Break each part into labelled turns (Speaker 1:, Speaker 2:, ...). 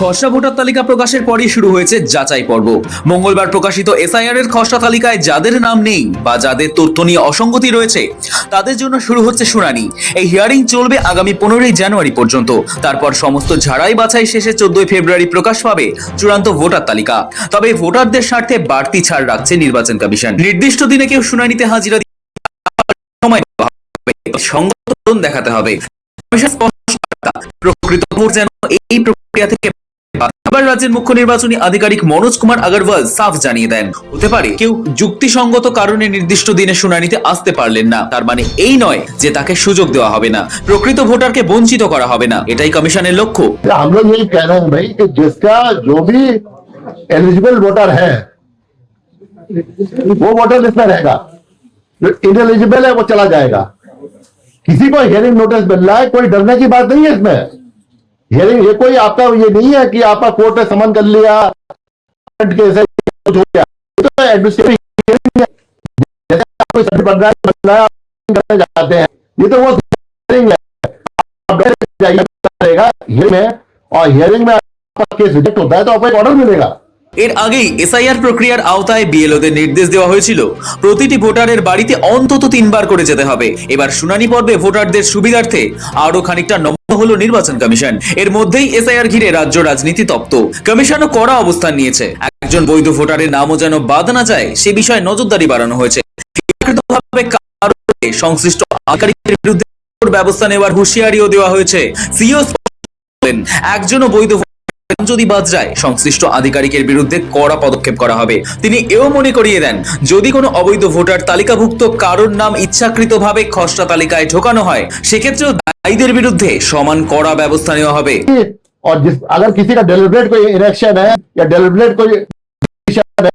Speaker 1: খসড়া ভোটার তালিকা প্রকাশের পরই শুরু হয়েছে যাচাই পর্ব। মঙ্গলবার প্রকাশিত এসআইআর এর খসড়া তালিকায় যাদের নাম নেই বা যাদের তথ্য নিয়ে অসঙ্গতি রয়েছে, তাদের জন্য শুরু হচ্ছে শুনানি। এই হিয়ারিং চলবে আগামী পনেরোই জানুয়ারি পর্যন্ত। তারপর সমস্ত ঝাড়াই বাছাই শেষে চোদ্দই ফেব্রুয়ারি প্রকাশ পাবে চূড়ান্ত ভোটার তালিকা। তবে ভোটারদের স্বার্থে বাড়তি ছাড় রাখছে নির্বাচন কমিশন। নির্দিষ্ট দিনে কেউ শুনানিতে হাজিরা সময় সংগঠন দেখাতে হবে। প্রকৃত যেন এই প্রক্রিয়া থেকে আবার রাজ্যের মুখ্য নির্বাচনী আধিকারিক মনোজ কুমার আগরওয়াল সাফ জানিয়ে দেন হতে পারে কেউ যুক্তিসঙ্গত কারণে নির্দিষ্ট দিনে শুনানিতে আসতে পারলেন না তার মানে এই নয় যে তাকে সুযোগ দেওয়া হবে না প্রকৃত ভোটারকে বঞ্চিত করা হবে না এটাই কমিশনের লক্ষ্য
Speaker 2: हम लोग यही कह रहे हैं भाई कि जिसका जो भी एलिजिबल वोटर है वो वोटर लिस्ट में रहेगा जो इनएलिजिबल है वो चला जाएगा किसी को हियरिंग नोटिस मिल रहा है कोई डरने की बात नहीं है इसमें हियरिंग ये कोई आपका ये नहीं है कि आपका कोर्ट ने समन कर लिया केस है कुछ हो गया ये तो एडमिनिस्ट्रेटिव हियरिंग है जैसे आप कोई सर्टिफिकेट बन रहा है बन रहा है आप करने जाते हैं ये तो वो हियरिंग है आप डर जाइए रहेगा हियरिंग में और हियरिंग में आपका केस रिजेक्ट होता है तो आपको एक ऑर्डर मिलेगा
Speaker 1: এর আগেই এসআইআর প্রক্রিয়ার আওতায় বিএলওদের নির্দেশ দেওয়া হয়েছিল প্রতিটি ভোটারের বাড়িতে অন্তত তিনবার করে যেতে হবে এবার শুনানি পর্বে ভোটারদের সুবিধার্থে আরো খানিকটা নম্র হলো নির্বাচন কমিশন। এর মধ্যেই এসআইআর ঘিরে রাজ্য রাজনীতি তপ্ত। কমিশনও কড়া অবস্থান নিয়েছে। একজন বৈধ ভোটারের নামও যেন বাদ না যায়, সে বিষয়ে নজরদারি বাড়ানো হয়েছে। সংশ্লিষ্ট আধিকারিকের বিরুদ্ধে ব্যবস্থা নেওয়ার হুঁশিয়ারিও দেওয়া হয়েছে। সিও একজনও বৈধ যদি বাদ যায়, সংশ্লিষ্ট আধিকারিকের বিরুদ্ধে কড়া পদক্ষেপ করা হবে। তিনি এও মনে করিয়ে দেন, যদি কোনো অবৈধ ভোটার তালিকাভুক্ত কারোর নাম ইচ্ছাকৃতভাবে খসড়া তালিকায় ঢোকানো হয়, সেক্ষেত্রেও দায়ীদের বিরুদ্ধে সমান কড়া ব্যবস্থা নেওয়া হবে
Speaker 2: और जिस अगर किसी का डेलिब्रेट कोई इरेक्शन है या डेलिब्रेट कोई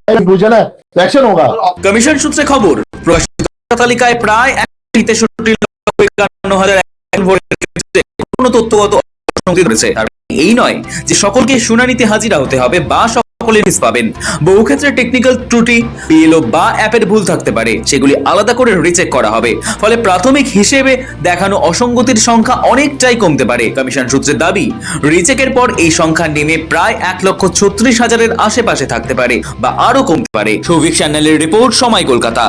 Speaker 2: कंफ्यूजन है तो एक्शन होगा
Speaker 1: কমিশন সূত্রে খবর প্রকাশিত তালিকায় প্রায় এক তেষট্টি লক্ষ একান্ন হাজার এক ভোটের ক্ষেত্রে কোনো তথ্যগত অসঙ্গতি রয়েছে তার মানে এই নয় যে সকলকে শুনানিতে হাজিরা হতে হবে বা সকলে মিস পাবেন। বহু ক্ষেত্রে টেকনিক্যাল ত্রুটি পিএলও বা অ্যাপের ভুল থাকতে পারে, সেগুলি আলাদা করে রিচেক করা হবে। ফলে প্রাথমিক হিসেবে দেখানো অসঙ্গতির সংখ্যা অনেকটাই কমতে পারে। কমিশন সূত্রের দাবি রিচেকের পর এই সংখ্যা নেমে প্রায় এক লক্ষ ছত্রিশ হাজারের আশেপাশে থাকতে পারে বা আরও কমতে পারে। সৌভিক চ্যানেলের রিপোর্ট, সময় কলকাতা।